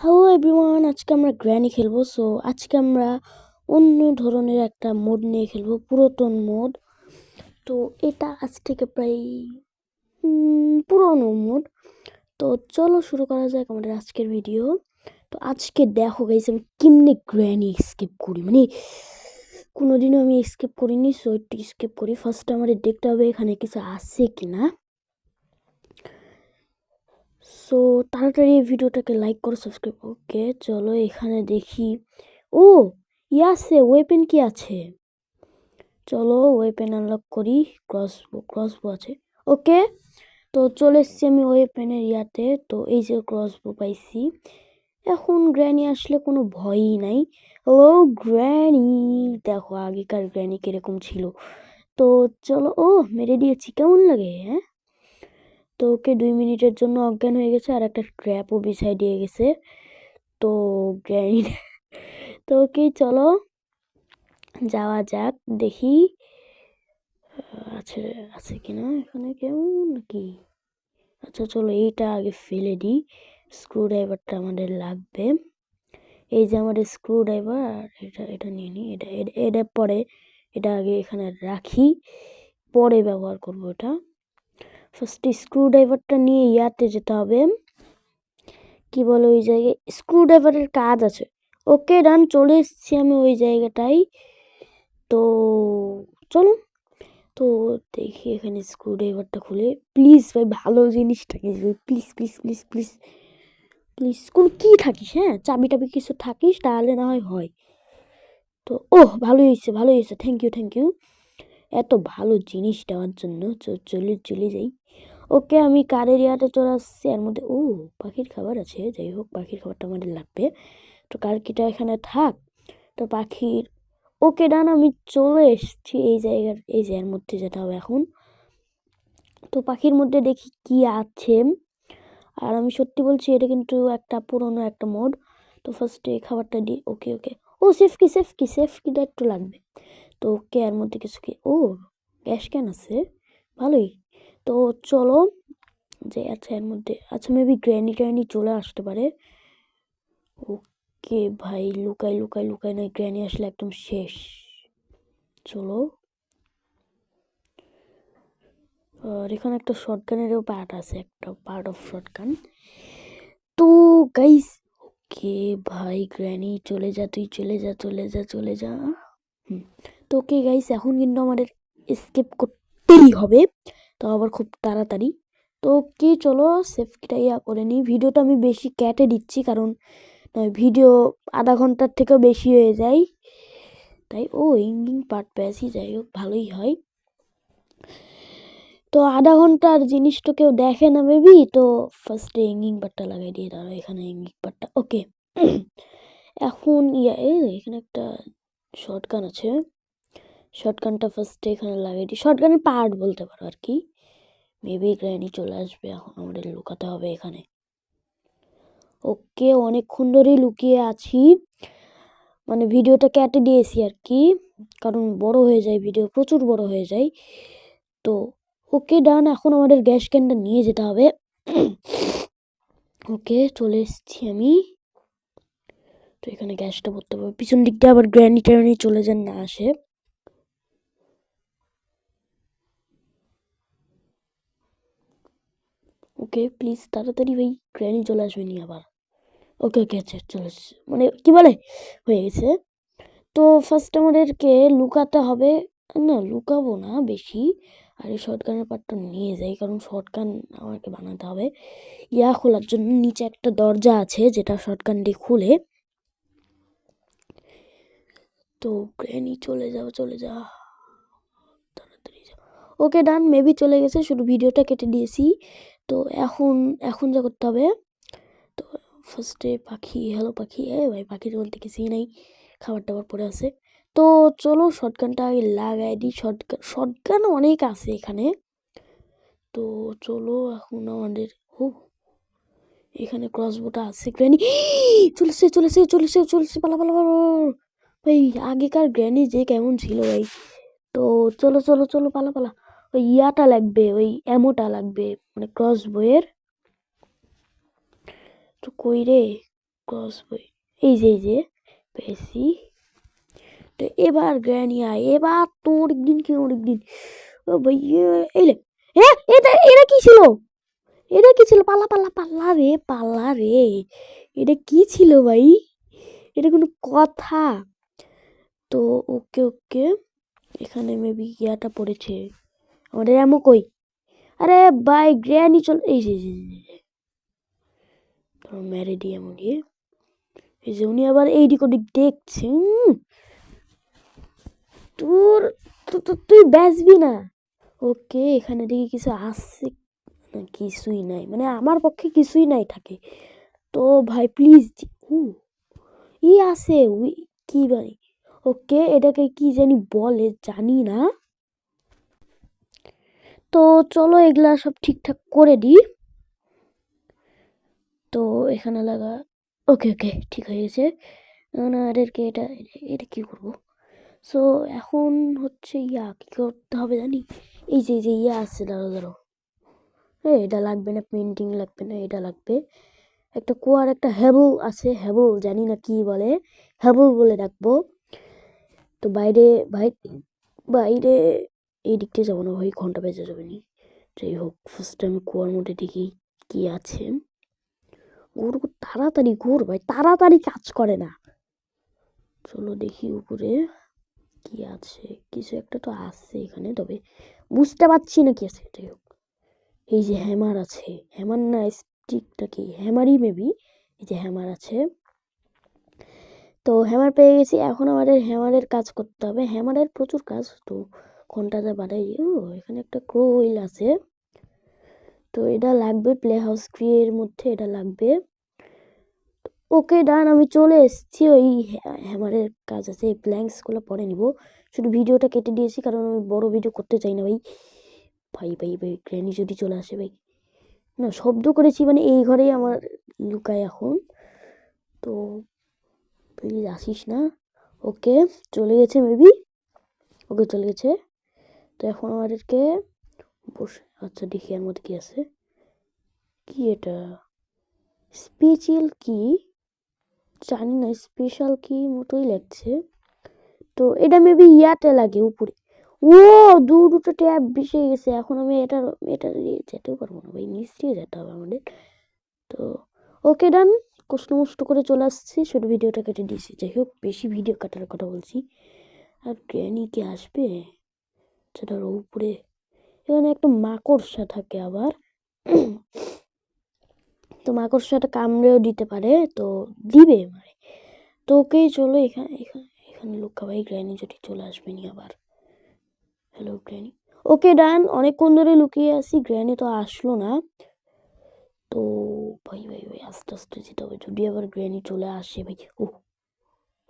Hello everyone আজকে আমরা granny খেলব সো আজকে আমরা অন্য ধরনের একটা মোড নিয়ে খেলব, পুরাতন মোড তো এটা আজ থেকে প্রায় পুরনো মোড তো চলো শুরু করা যাক আমাদের আজকের ভিডিও তো আজকে দেখো গাইস আমি কেমনে গ্র্যানি স্কিপ করি মানে কোনোদিনও আমি স্কিপ করিনি সো একটু স্কিপ করি। ফার্স্ট আমাদের দেখতে হবে এখানে কিছু আছে কিনা। সো তাড়াতাড়ি এই ভিডিওটাকে লাইক করো সাবস্ক্রাইব ওকে চলো এখানে দেখি। ও ইয়াসে ওয়েপেন কি আছে? চলো ওয়েপেন আনলক করি ক্রসবো ক্রসবো আছে। ওকে তো চলে এসছি আমি ওয়েপেনের ইয়াতে। তো এই যে ক্রসবো পাইছি। এখন গ্র্যানি আসলে কোনো ভয়ই নাই। ও গ্র্যানি দেখো আগেকার গ্র্যানি কীরকম ছিল। তো চলো, ও, মেরে দিয়েছি। কেমন লাগে হ্যাঁ? তো ওকে দুই মিনিটের জন্য অজ্ঞান হয়ে গেছে আর একটা ট্র্যাপও বিছাই দিয়ে গেছে। তো গ্র্যানি তো ওকে চলো যাওয়া যাক, দেখি আছে আছে কিনা এখানে কেউ নাকি? আচ্ছা চলো এইটা আগে ফেলে দিই স্ক্রু ড্রাইভারটা আমাদের লাগবে। এই যে আমাদের স্ক্রু ড্রাইভার আর এটা এটা নিয়ে নিই এটা- এটা পরে, এটা আগে এখানে রাখি, পরে ব্যবহার করব এটা। ফার্স্টে স্ক্রু ড্রাইভারটা নিয়ে ইয়াতে যেতে হবে। কি বলে ওই জায়গায়? স্ক্রু ড্রাইভারের কাজ আছে। ওকে ডান চলে এসেছি আমি ওই জায়গাটাই তো, চলুন। তো, দেখি এখানে স্ক্রু ড্রাইভারটা খুলে। প্লিজ ভাই, ভালো জিনিসটা কি please please please please please কোন কী থাকিস হ্যাঁ? চাবি টাবি কিছু থাকিস, তাহলে না হয় হয়। তো, ওহ, ভালোই হয়েছে ভালোই হয়েছে। থ্যাংক ইউ থ্যাংক ইউ এত ভালো জিনিস দেওয়ার জন্য চলে চলে যাই। ওকে আমি কারের ইয়াতে চলে আসছি? এর মধ্যে, ও, পাখির খাবার আছে। যাই হোক, পাখির খাবারটা আমাদের লাগবে। তো কারকিটা এখানে থাক? তো পাখির, ওকে ডান, আমি চলে এসেছি এই জায়গার এই জায়গার মধ্যে যেতে হবে এখন। তো পাখির মধ্যে দেখি কি আছে। আর আমি সত্যি বলছি, এটা কিন্তু একটা পুরনো একটা মোড। তো ফার্স্টে খাবারটা দিই ওকে ওকে। ও, safe key safe key, safe কিটা একটু লাগবে। তো ওকে এর মধ্যে কিছু কি? ও, গ্যাস ক্যান আছে? ভালোই। তো চলো যে আচ্ছা এর মধ্যে আচ্ছা মেবি গ্র্যানি ট্র্যানি চলে আসতে পারে। ওকে ভাই লুকাই লুকাই লুকাই নয় গ্র্যানি আসলে একদম শেষ। চলো। আর এখানে একটা শর্টগানেরও পার্ট আছে, একটা পার্ট অফ শর্টগান তো গাইস ওকে ভাই গ্র্যানি চলে যা, তুই চলে যা চলে যা চলে যা। হুম। তো ওকে গাইস এখন কিন্তু আমাদের স্কিপ করতেই হবে। তো আবার খুব তাড়াতাড়ি। তো কি চলো সেফটিটা ইয়া করে নিই। ভিডিওটা আমি বেশি ক্যাটে দিচ্ছি কারণ ভিডিও আধা ঘণ্টার থেকেও বেশি হয়ে যায়। তাই, ও ইঞ্জিন পার্ট পেয়েছি, যাই হোক, ভালোই হয়। তো আধা ঘণ্টার জিনিস তো কেউ দেখে না বেবি তো ফার্স্টে ইঙ্গিং পার্টটা লাগাই দিয়ে দাঁড়ো এখানে ইঙ্গিং পার্টটা ওকে এখন ইয়া এখানে একটা শর্টগান আছে। শর্টগানটা ফার্স্টে এখানে লাগাই দিই। শর্টগানের পার্ট বলতে পারো আর কি। মেবি গ্র্যানি চলে আসবে, এখন আমাদের লুকাতে হবে এখানে। ওকে অনেকক্ষণ ধরেই লুকিয়ে আছি। মানে ভিডিওটা কেটে দিয়েছি আর কি, কারণ বড় হয়ে যায় ভিডিও প্রচুর বড় হয়ে যায়। তো ওকে ডান এখন আমাদের গ্যাস ক্যানটা নিয়ে যেতে হবে। ওকে চলে এসেছি আমি। তো এখানে গ্যাসটা ভরতে হবে। পিছন দিক দিয়ে আবার গ্র্যানি ট্র্যানি চলে যান না আসে। ওকে প্লিজ তাড়াতাড়ি ভাই গ্র্যানি চলে আসবে নি আবার। ওকে ওকে আচ্ছা চলে মানে কি বলে? হয়ে গেছে। তো ফার্স্ট আমাদেরকে লুকাতে হবে। না, লুকাবো না বেশি। আর এই শর্টগানের পাটটা নিয়ে যাই, কারণ শর্টগান আমাকে বানাতে হবে। ইয়া খোলার জন্য নিচে একটা দরজা আছে, যেটা শর্টগান দিয়ে খুলে। তো গ্র্যানি চলে যাও, চলে যা তাড়াতাড়ি যাও। ওকে ডান মেবি চলে গেছে। শুধু ভিডিওটা কেটে দিয়েছি। তো এখন এখন যা করতে হবে, তো ফার্স্টে পাখি হ্যালো পাখি, এ ভাই পাখির বলতে কিছুই নাই, খাবার টাবার পড়ে আছে। তো চলো শর্টগানটা আগে লাগাই দিই শর্টগান শর্টগান অনেক আছে এখানে। তো চলো এখন আমাদের, ও, এখানে ক্রসবোটা আছে গ্র্যানি চলেছে চলেছে চলেছে চলেছে, পালা পালা পালা। ভাই আগেকার গ্র্যানি যে কেমন ছিল ভাই। তো চলো চলো চলো, পালা পালা। ওই ইয়াটা লাগবে, ওই অ্যামোটা লাগবে মানে ক্রস বইয়ের। তো কই রে? ক্রস বই। এই যে এই যে, পেয়েছি। তো এবার গ্র্যানি আয় এবার তো অনেক দিন কি অনেক দিন? ও ভাই এলে এ, এটা এটা কি ছিল? এটা কি ছিল? পাল্লা পাল্লা পাল্লা রে পাল্লা রে। এটা কি ছিল ভাই? এটা কোনো কথা। তো ওকে ওকে, এখানে মেবি ইয়াটা পড়েছে। আমাদের এমন কই? আরে ভাই, গ্র্যানি চল, এই যে মেরে দিই এমন দিয়ে। এই যে উনি আবার এইদিক ওদিক দেখছে উম। তোর তুই বেচবি না। ওকে, এখানে দেখি কিছু আসছে না কিছুই নাই। মানে আমার পক্ষে কিছুই নাই থাকে। তো ভাই প্লিজ ও ই আছে, উই, কি ভাই ওকে, এটাকে কি জানি বলে, জানি না। তো চলো এগুলা সব ঠিকঠাক করে দিই। তো এখানে লাগা, ওকে ওকে, ঠিক হয়ে গেছে। এখন এদেরকে এটা এটা কি করব? সো এখন হচ্ছে ইয়া, কি করতে হবে জানি? এই যে যে ইয়া আছে দাঁড়ো দাঁড়ো এ এটা লাগবে না পেন্টিং লাগবে না, এটা লাগবে। একটা কুয়ার, একটা হ্যাবল আছে, হ্যাবল, জানি না কি বলে। হ্যাবল বলে ডাকবো তো বাইরে বাইরে এই দিক দিয়ে যাব না ভাই ঘণ্টা বেজে যাবে নি। যাই হোক ফার্স্ট টাইম কুয়ার মধ্যে দেখি কি আছে। ঘুর তাড়াতাড়ি ঘুর ভাই, তাড়াতাড়ি কাজ করে না। চলো দেখি উপরে কি আছে। কিছু একটা তো আছে এখানে, তবে বুঝতে পারছি না কি আছে। যাই হোক, এই যে হ্যামার আছে হ্যামার না স্টিকটা কি হ্যামারই মেবি এই যে হ্যামার আছে। তো হ্যামার পেয়ে গেছি, এখন আমাদের হ্যামারের কাজ করতে হবে। হ্যামারের প্রচুর কাজ, তো ঘন্টাটা বাড়াই ও এখানে একটা ক্রো হুইল আছে। তো এটা লাগবে প্লে হাউস ক্রিয়ের মধ্যে, এটা লাগবে। ওকে, ডান, আমি চলে এসেছি। ওই হ্যা- হ্যামারের কাজ আছে, এই প্ল্যাঙ্কসগুলো পরে নিব। শুধু ভিডিওটা কেটে দিয়েছি, কারণ আমি বড় ভিডিও করতে চাই না ভাই। ভাই ভাই ভাই গ্র্যানি যদি চলে আসে ভাই। না, শব্দ করেছি মানে এই ঘরেই আমার লুকায় এখন। তো প্লিজ আসিস না। ওকে, চলে গেছে মেবি ওকে, চলে গেছে। তো এখন আমাদেরকে বসে আচ্ছা দেখি এর মধ্যে কি আছে। কি এটা? স্পেশাল কি? জানি না স্পেশাল কি মতোই লাগছে। তো এটা মেবি ইয়াতে লাগে উপরে। ও দু দুটো ট্যাব বেশি গেছে। এখন আমি এটা এটা যেতেও পারব না ভাই, নিচ যেতে হবে আমাদের। তো ওকে ডান কষ্ট মষ্ট করে চলে আসছি। শুধু ভিডিওটা কেটে দিয়েছি। যাই হোক, বেশি ভিডিও কাটার কথা বলছি। আর গ্র্যানি কি আসবে? সেটার উপরে। এখানে একটা মাকড়সা থাকে আবার। তো মাকড়সাটা কামড়েও দিতে পারে, তো দিবে মানে তো ওকেই চলো এখানে এখানে এখানে লুকা ভাই গ্র্যানি যদি চলে আসবে নি আবার। Hello granny. Okay, done. অনেকক্ষণ ধরে লুকিয়ে আছি। গ্র্যানি তো আসলো না। তো ভাই ভাই ভাই, আস্তে আস্তে যেতে হবে। যদি আবার গ্র্যানি চলে আসে ভাই ও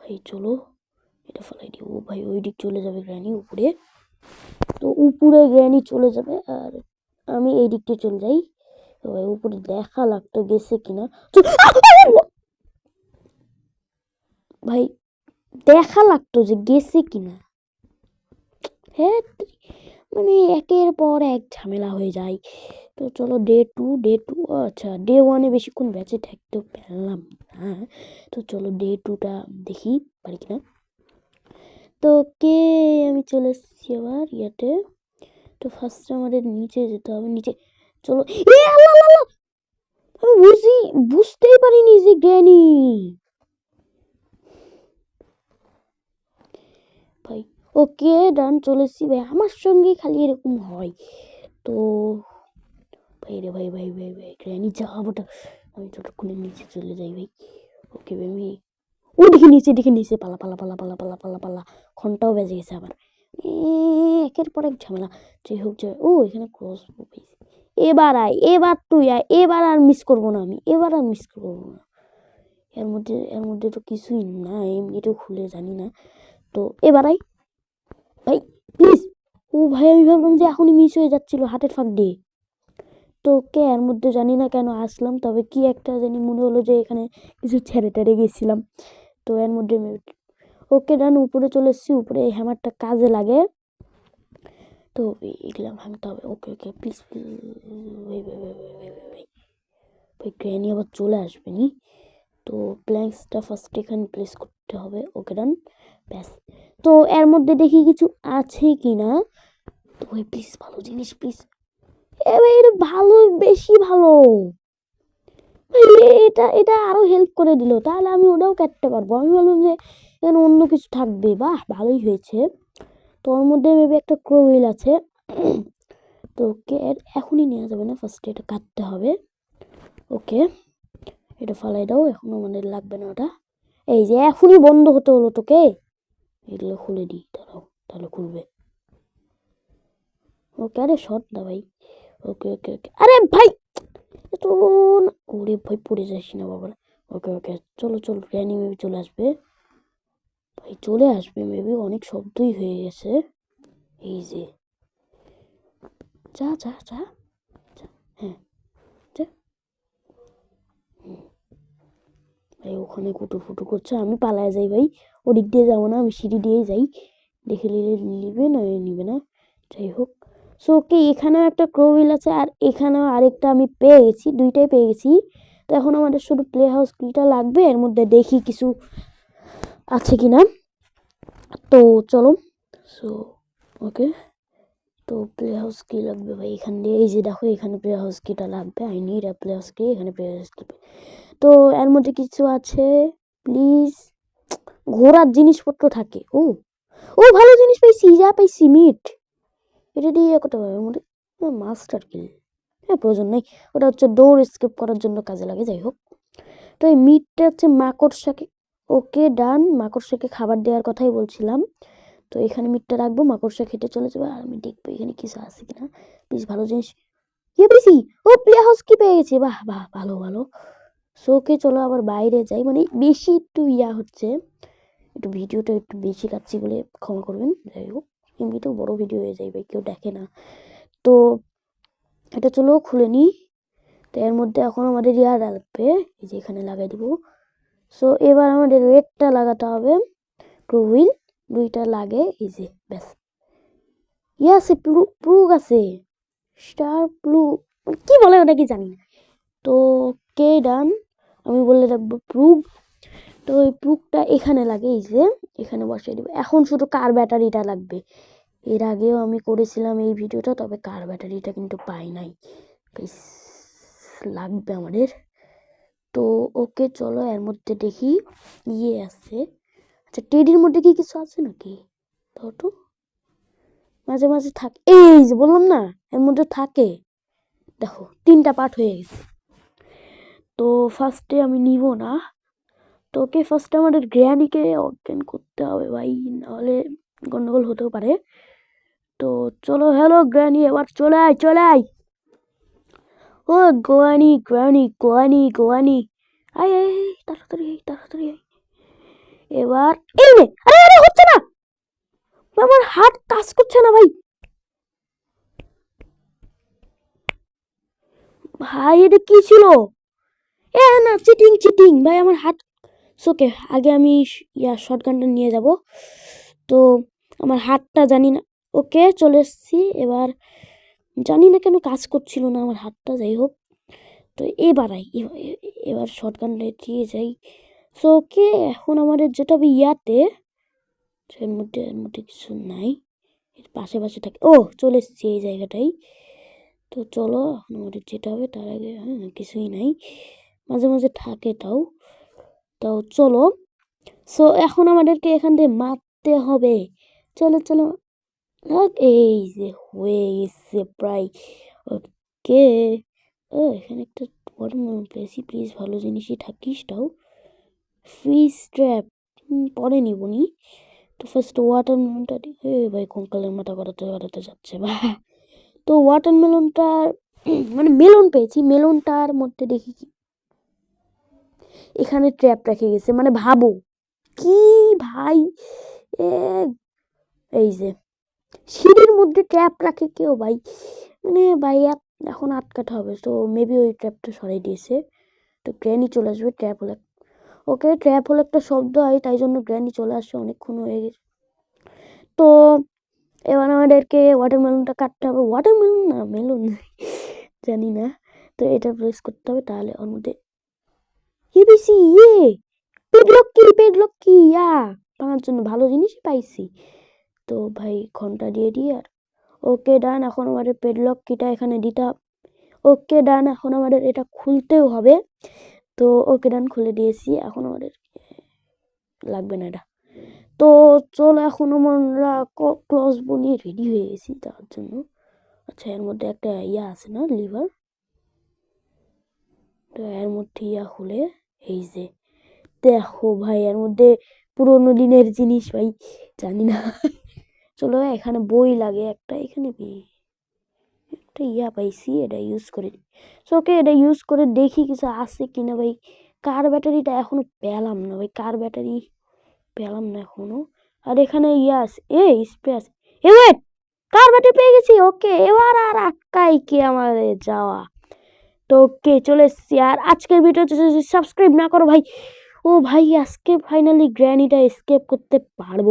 ভাই, চলো। এটা ফেলাই দিই। ও ভাই, ওই দিক চলে যাবে গ্র্যানি উপরে। তো উপরে গ্র্যানি চলে যাবে আর আমি এই দিক চলে যাই। উপরে দেখা লাগতো গেছে কিনা। ভাই, দেখা লাগতো যে গেছে কিনা। হ্যাঁ মানে একের পর এক ঝামেলা হয়ে যায়। তো চলো ডে টু ডে টু আচ্ছা ডে ওয়ানে বেশিক্ষণ বেঁচে থাকতেও পারলাম না। তো চলো ডে টুটা দেখি, পারি কিনা। তো কে আমি চলে এসেছি আবার ইয়াতে। তো ফার্স্টে আমাদের নিচে যেতে হবে, নিচে। চলো। আমি বুঝি, বুঝতেই পারিনি যে গ্র্যানি ভাই, ওকে, ডান, চলে এসেছি। ভাই, আমার সঙ্গে খালি এরকম হয়। তো, ভাই রে, ভাই ভাই ভাই ভাই গ্র্যানি যাবোটা আমি যতক্ষণে নিচে চলে যাই, ভাই। ওকে, ভাই, আমি ও দেখি নিচে দেখি নিচে, পালা পালা পালা পালা পালা পালা পালা, ঘন্টাও বেজে গেছে আবার। একের পর এক ঝামেলা। যাই হোক, যাই ও, এখানে ক্রস পেয়েছি। এবার আয়, এবার তুই আয়, এবার আর মিস করব না আমি, এবার আর মিস করব না। এর মধ্যে এর মধ্যে তো কিছুই না এমনিতেও খুলে জানি না। তো, এবার আয়। ভাই প্লিজ ও ভাই, আমি ভাবলাম যে এখনই মিস হয়ে যাচ্ছিল হাতের ফাঁক দিয়ে। তো কে, এর মধ্যে জানি না কেন আসলাম, তবে কি একটা জানি মনে হলো যে এখানে কিছু ছেড়ে টেড়ে গেছিলাম। তো এর মধ্যে ওকে ডান উপরে চলে এসেছি, উপরে এই হ্যামারটা কাজে লাগে। তো এগুলা ভাঙতে হবে। ওকে ওকে প্লিজ ভাই ভাই আবার চলে আসবে নি। তো প্ল্যাঙ্কসটা ফার্স্ট এখানে প্লেস করতে হবে ওকে ডান ব্যাস। তো এর মধ্যে দেখি কিছু আছে কি না তো প্লিজ ভালো জিনিস প্লিজ এ ভাই, এটা ভালো, বেশি ভালো। এটা এটা আরও হেল্প করে দিল। তাহলে আমি ওটাও কাটতে পারব। আমি বললাম যে এখানে অন্য কিছু থাকবে। বাহ, ভালোই হয়েছে। তো ওর মধ্যে মেবি একটা ক্রোইল আছে। তো ওকে এখনই নেওয়া যাবে না। ফার্স্টে এটা কাটতে হবে। ওকে, এটা ফালাই দাও। এখনও আমাদের লাগবে না ওটা। এই যে এখনই বন্ধ হতে হলো তোকে। এগুলো খুলে দিই। দাঁড়াও, তাহলে খুলবে। ওকে, আরে শর্ট না ভাই। ওকে ওকে ওকে। আরে ভাই! না ওরে ভাই, পড়ে যাস না বাবা ওকে ওকে, চলো চলো র্যানি মেবি চলে আসবে। ভাই, চলে আসবে মেবি অনেক শব্দই হয়ে গেছে। এই যে। যা যা যা। হ্যাঁ যা। ভাই, ওখানে কুটুর ফুটু করছে, আমি পালায় যাই ভাই। ওদিক দিয়ে যাব না, আমি সিঁড়ি দিয়ে যাই। দেখে নিলে নিবে না নিবে না। যাই হোক। সো ওকে এখানেও একটা ক্রোউইল আছে আর এখানেও আরেকটা আমি পেয়ে গেছি, দুইটাই পেয়ে গেছি। তো এখন আমাদের শুধু প্লে হাউস কিটা লাগবে, এর মধ্যে দেখি কিছু আছে কি না তো চলো সো ওকে তো প্লে হাউস কি লাগবে ভাই এখান দিয়ে। এই যে দেখো, এখানে প্লে হাউস কিটা লাগবে I need a play house key এখানে প্লে হাউস কি তো এর মধ্যে কিছু আছে প্লিজ ঘোরার জিনিসপত্র থাকে, ও ও ভালো জিনিস পাইছি, যা পাইছি মিট এটা দিয়ে পারবে ওর মাস্টার কিল হ্যাঁ প্রয়োজন নেই। ওটা হচ্ছে দৌড় স্কেপ করার জন্য কাজে লাগে, যাই হোক। তো এই মিটটা হচ্ছে মাকড়সাকে ওকে ডান মাকড়সাকে খাবার দেওয়ার কথাই বলছিলাম। তো এখানে মিটটা রাখব মাকড়সা খেতে চলে যাবে। আর আমি দেখব এখানে কিছু আছে কিনা। বেশ ভালো জিনিস। ইয়ে পেয়েছি? ও প্লে হাউস কি পেয়ে গেছি? বাহ বাহ, ভালো ভালো। ওকে চলো আবার বাইরে যাই। মানে বেশি একটু ইয়া হচ্ছে। একটু ভিডিওটা একটু বেশি কাটছি বলে ক্ষমা করবেন, যাই হোক। এমনিতেও বড় ভিডিও হয়ে যায় কেউ দেখে না। তো এটা চলো খুলে নিই তো এর মধ্যে এখন আমাদের ইয়া লাগবে, এই যে এখানে লাগাই দিব। সো এবার আমাদের রেডটা লাগাতে হবে। হুইল দুইটা লাগে, এই যে, ব্যাস। ইয়ে আছে, প্লু প্লুগ আছে। স্টার প্লু কি বলে ওটা কি জানি না। তো কে ডান আমি বলে রাখব প্রুগ তো ওই প্রুগটা এখানে লাগে, এই যে এখানে বসিয়ে দেবো। এখন শুধু কার ব্যাটারিটা লাগবে? এর আগেও আমি করেছিলাম এই ভিডিওটা, তবে কার ব্যাটারিটা কিন্তু পাই নাই। লাগবে আমাদের। তো ওকে চলো এর মধ্যে দেখি ইয়ে আছে। আচ্ছা টেডির মধ্যে কি কিছু আছে নাকি? তো মাঝে মাঝে থাকে, এই যে বললাম না, এর মধ্যে থাকে। দেখো, তিনটা পার্ট হয়ে গেছে। তো ফার্স্টে আমি নিব না। তো ফার্স্ট আমাদের গ্র্যানিকে অজ্ঞান করতে হবে ভাই, নাহলে গন্ডগোল হতেও পারে। তো চলো হ্যালো গ্র্যানি, এবার চলে আয় চলে আয়। ও গোয়ানি, গ্র্যানি, গোয়ানি গোয়ানি। আয় আয় তাড়াতাড়ি আয় তাড়াতাড়ি, আয়। এবার এই আরে আরে, হচ্ছে না। আমার হাত কাজ করছে না ভাই। ভাই, এটা কি ছিল? এ না চিটিং চিটিং ভাই, আমার হাত ওকে আগে আমি ইয়া শর্টগানটা নিয়ে যাব। তো আমার হাতটা জানি না। ওকে চলে এসেছি। এবার জানি না কেন কাজ করছিল না আমার হাতটা, যাই হোক। তো এবার আই, এ- এ- এবার শর্টগানটা দিয়ে যাই। সো ওকে এখন আমাদের যেটা হবে ইয়াতে, এর মধ্যে এর মধ্যে কিছু নাই। এর পাশে পাশে থাকে, ও, চলে এসেছি এই জায়গাটাই তো চলো এখন আমাদের যেটা হবে তার আগে হ্যাঁ কিছুই নাই। মাঝে মাঝে থাকে তাও তাও চলো। সো এখন আমাদেরকে এখান থেকে মারতে হবে। চলো চলো। এই যে হয়ে গেছে প্রায়। ওকে। ও, এখানে একটা ওয়াটারমেলন পেয়েছি। প্লিজ ভালো জিনিসই থাকিস তাও ফ্রি স্ট্র্যাপ পরে নিবনি তো ফার্স্ট ওয়াটারমেলনটা এ ভাই, কঙ্কালের মাথা করাতে করাতে যাচ্ছে, বা। তো ওয়াটারমেলনটা মানে মেলন পেয়েছি। মেলনটার মধ্যে দেখি কি এখানে ট্র্যাপ রেখে গেছে মানে ভাবো। কি ভাই? এই যে, সিঁড়ির মধ্যে ট্র্যাপ রাখে কেউ ভাই? মানে ভাই এখন আটকাতে হবে, তো মেবি ওই ট্র্যাপটা সরাই দিয়েছে। তো গ্র্যানি চলে আসবে ট্র্যাপ হলে। ওকে ট্র্যাপ হলে একটা শব্দ হয়, তাই জন্য গ্র্যানি চলে আসছে অনেকক্ষণ হয়ে গেছে। তো, এবার আমাদেরকে ওয়াটারমেলনটা কাটতে হবে। ওয়াটারমেলন না মেলন জানি না। তো এটা প্রেস করতে হবে, তাহলে ওর মধ্যে পেয়েছি ইয়ে। পেডলক্কি পেডলক্কি ইয়া আমার জন্য ভালো জিনিসই পাইছি। তো ভাই, ঘণ্টা দিয়ে দিই আর। ওকে, ডান, এখন আমাদের পেডলক কিটা এখানে দিতে ওকে, ডান, এখন আমাদের এটা খুলতেও হবে। তো ওকে, ডান, খুলে দিয়েছি। এখন আমাদের লাগবে না এটা। তো চলো, এখন আমরা ক্লস বনিয়ে রেডি হয়ে গেছি তার জন্য। আচ্ছা এর মধ্যে একটা ইয়া আছে না, লিভার? তো এর মধ্যে ইয়া হলে এই যে, দেখো ভাই এর মধ্যে পুরোনো দিনের জিনিস ভাই, জানি না। চলো এখানে বই লাগে একটা, এখানে একটা ইয়া পাইছি, এটা ইউজ করে ওকে এটা ইউজ করে দেখি কিছু আছে কিনা ভাই। কার ব্যাটারিটা এখনও পেলাম না ভাই, কার ব্যাটারি পেলাম না এখনও। আর এখানে ইয়া আছে এ স্প্রে আছে। এ ওয়েট কার ব্যাটারি পেয়ে গেছি? ওকে এবার আর আটকাই কি আমার যাওয়া? তো ওকে চলে এসছি। আর আজকের ভিডিওতে সাবস্ক্রাইব না করো ভাই, ও ভাই, আজকে ফাইনালি গ্র্যানিটা স্কেপ করতে পারব।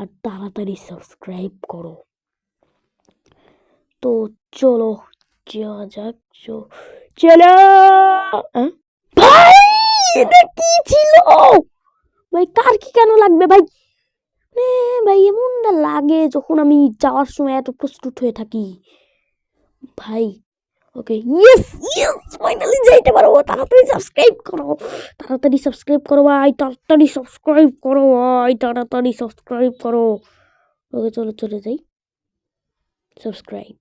আর তাড়াতাড়ি সাবস্ক্রাইব করো। তো চলো যাক চলো? ভাই, এটা কি ছিল? ভাই, কার কি কেন লাগবে ভাই? ভাই, এমনটা লাগে যখন আমি যাওয়ার সময় এত প্রস্তুত হয়ে থাকি। ভাই ওকে ইয়েস ইয়েস ফাইনালি যাইতে পারব তাড়াতাড়ি সাবস্ক্রাইব করো, তাড়াতাড়ি সাবস্ক্রাইব করো ভাই, তাড়াতাড়ি সাবস্ক্রাইব করো ভাই, তাড়াতাড়ি সাবস্ক্রাইব করো। ওকে, চলো, চলে যাই। সাবস্ক্রাইব